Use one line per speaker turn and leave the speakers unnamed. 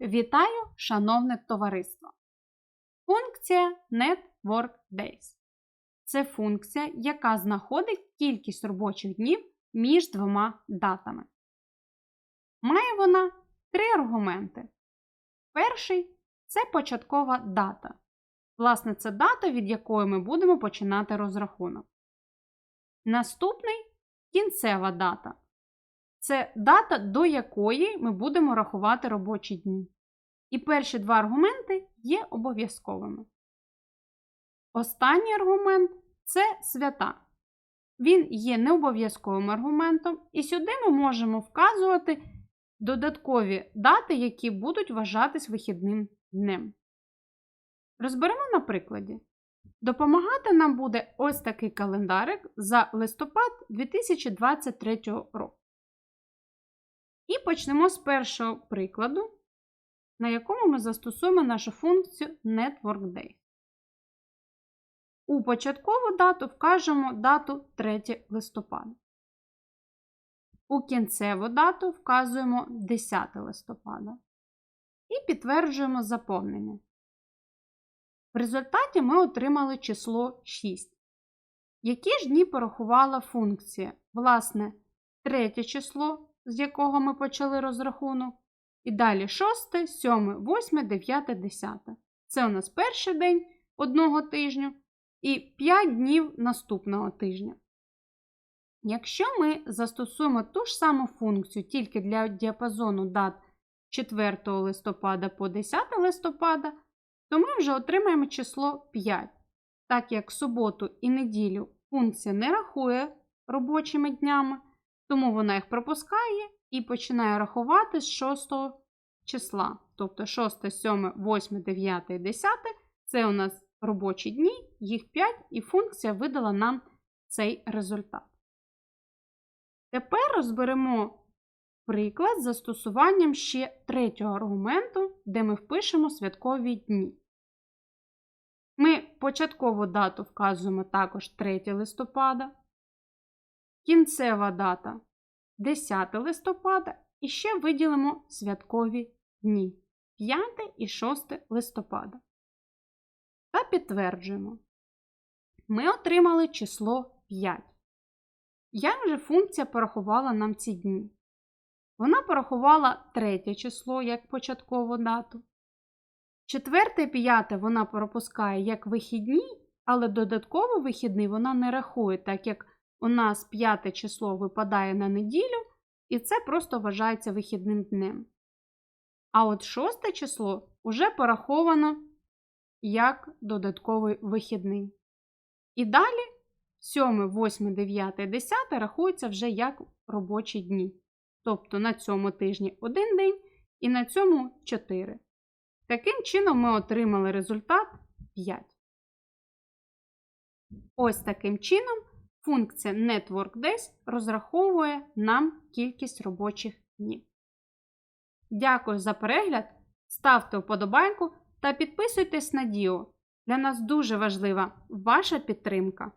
Вітаю, шановне товариство! Функція Network Days. Це функція, яка знаходить кількість робочих днів між двома датами. Має вона три аргументи. Перший це початкова дата. Власне, це дата, від якої ми будемо починати розрахунок. Наступний кінцева дата. Це дата, до якої ми будемо рахувати робочі дні. І перші два аргументи є обов'язковими. Останній аргумент це свята. Він є необов'язковим аргументом, і сюди ми можемо вказувати додаткові дати, які будуть вважатись вихідним днем. Розберемо на прикладі. Допомагати нам буде ось такий календарик за листопад 2023 року. Почнемо з першого прикладу, на якому ми застосуємо нашу функцію Network Day. У початкову дату вкажемо дату 3 листопада. У кінцеву дату вказуємо 10 листопада. І підтверджуємо заповнення. В результаті ми отримали число 6. Які ж дні порахувала функція? Власне, третє число, з якого ми почали розрахунок. І далі 6, 7, 8, 9, 10. Це у нас перший день одного тижня і 5 днів наступного тижня. Якщо ми застосуємо ту ж саму функцію тільки для діапазону дат 4 листопада по 10 листопада, то ми вже отримаємо число 5. Так як суботу і неділю функція не рахує робочими днями, тому вона їх пропускає і починає рахувати з 6 числа. Тобто 6, 7, 8, 9, 10 це у нас робочі дні, їх 5, і функція видала нам цей результат. Тепер розберемо приклад з застосуванням ще третього аргументу, де ми впишемо святкові дні. Ми початкову дату вказуємо також 3 листопада, кінцева дата 10 листопада і ще виділимо святкові дні 5 і 6 листопада. Та підтверджуємо. Ми отримали число 5. Як же функція порахувала нам ці дні? Вона порахувала третє число як початкову дату. Четверте і п'яте вона пропускає як вихідні, але додатково вихідний вона не рахує, так як у нас п'яте число випадає на неділю, і це просто вважається вихідним днем. А от шосте число вже пораховано як додатковий вихідний. І далі 7, 8, 9, 10 рахуються вже як робочі дні. Тобто на цьому тижні один день і на цьому 4. Таким чином ми отримали результат 5. Ось таким чином функція Network Days розраховує нам кількість робочих днів. Дякую за перегляд. Ставте вподобайку та підписуйтесь на Діо. Для нас дуже важлива ваша підтримка.